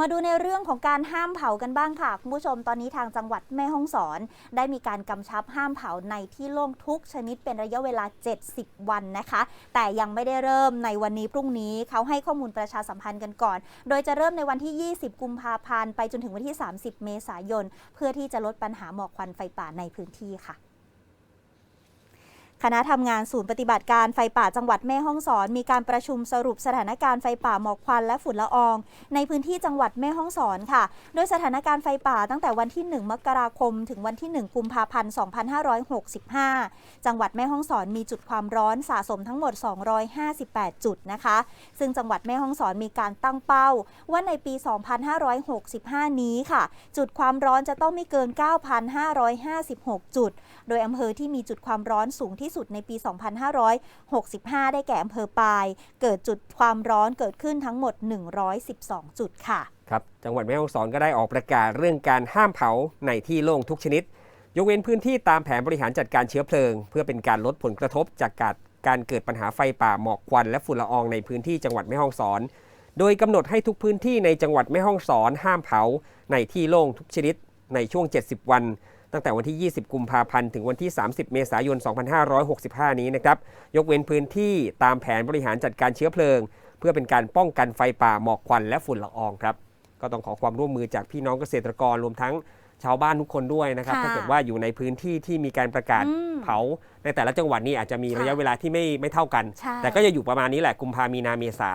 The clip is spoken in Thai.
มาดูในเรื่องของการห้ามเผากันบ้างค่ะ คุณผู้ชมตอนนี้ทางจังหวัดแม่ฮ่องสอน ได้มีการกำชับห้ามเผาในที่โล่งทุกชนิดเป็นระยะเวลา 70 วันนะคะ แต่ยังไม่ได้เริ่มในวันนี้พรุ่งนี้เขาให้ข้อมูลประชาสัมพันธ์กันก่อน โดยจะเริ่มในวันที่ 20 กุมภาพันธ์ไปจนถึงวันที่ 30 เมษายน เพื่อที่จะลดปัญหาหมอกควันไฟป่าในพื้นที่ค่ะ คณะทำงานศูนย์ปฏิบัติการไฟป่าจังหวัดแม่ฮ่องสอน มีการประชุมสรุปสถานการณ์ไฟป่าหมอกควันและฝุ่นละออง ในพื้นที่จังหวัดแม่ฮ่องสอนค่ะ โดยสถานการณ์ไฟป่าตั้งแต่วันที่ 1 มกราคม ถึงวันที่ 1 กุมภาพันธ์ 2565 จังหวัดแม่ฮ่องสอนมีจุดความร้อนสะสมทั้งหมด 258 จุดนะคะ ซึ่งจังหวัดแม่ฮ่องสอนมีการตั้งเป้า ว่าในปี 2565 นี้ค่ะ จุดความร้อนจะต้องไม่เกิน 9,556 จุด โดยอำเภอที่มีจุดความร้อนสูงที่สุดในปี 2565 ได้แก่อำเภอปาย เกิดจุดความร้อนเกิดขึ้นทั้งหมด 112 จุดค่ะ ครับ จังหวัดแม่ฮ่องสอนก็ได้ออกประกาศเรื่องการห้ามเผาในที่โล่งทุกชนิด ยกเว้นพื้นที่ตามแผนบริหารจัดการเชื้อเพลิง เพื่อเป็นการลดผลกระทบจากการการเกิดปัญหาไฟป่าหมอกควันและฝุ่นละอองในพื้นที่จังหวัดแม่ฮ่องสอน โดยกำหนดให้ทุกพื้นที่ในจังหวัดแม่ฮ่องสอน ห้ามเผาในที่โล่งทุกชนิดในช่วง 70 วัน ตั้งแต่วันที่ 20 กุมภาพันธ์ถึงวันที่ 30 เมษายน 2565 นี้นะครับ ยกเว้นพื้นที่ตามแผนบริหารจัดการเชื้อเพลิง เพื่อเป็นการป้องกันไฟป่าหมอกควันและฝุ่นละอองครับ ก็ต้องขอความร่วมมือจากพี่น้องเกษตรกรรวมทั้งชาวบ้านทุกคนด้วยนะครับค่ะถ้าเกิดว่าอยู่ในพื้นที่ที่มีการประกาศอืมเผา ในแต่ละจังหวัดนี่อาจจะมีค่ะระยะเวลาที่ไม่ไม่เท่ากันใช่แต่ก็จะอยู่ประมาณนี้แหละกุมภามีนาเมษา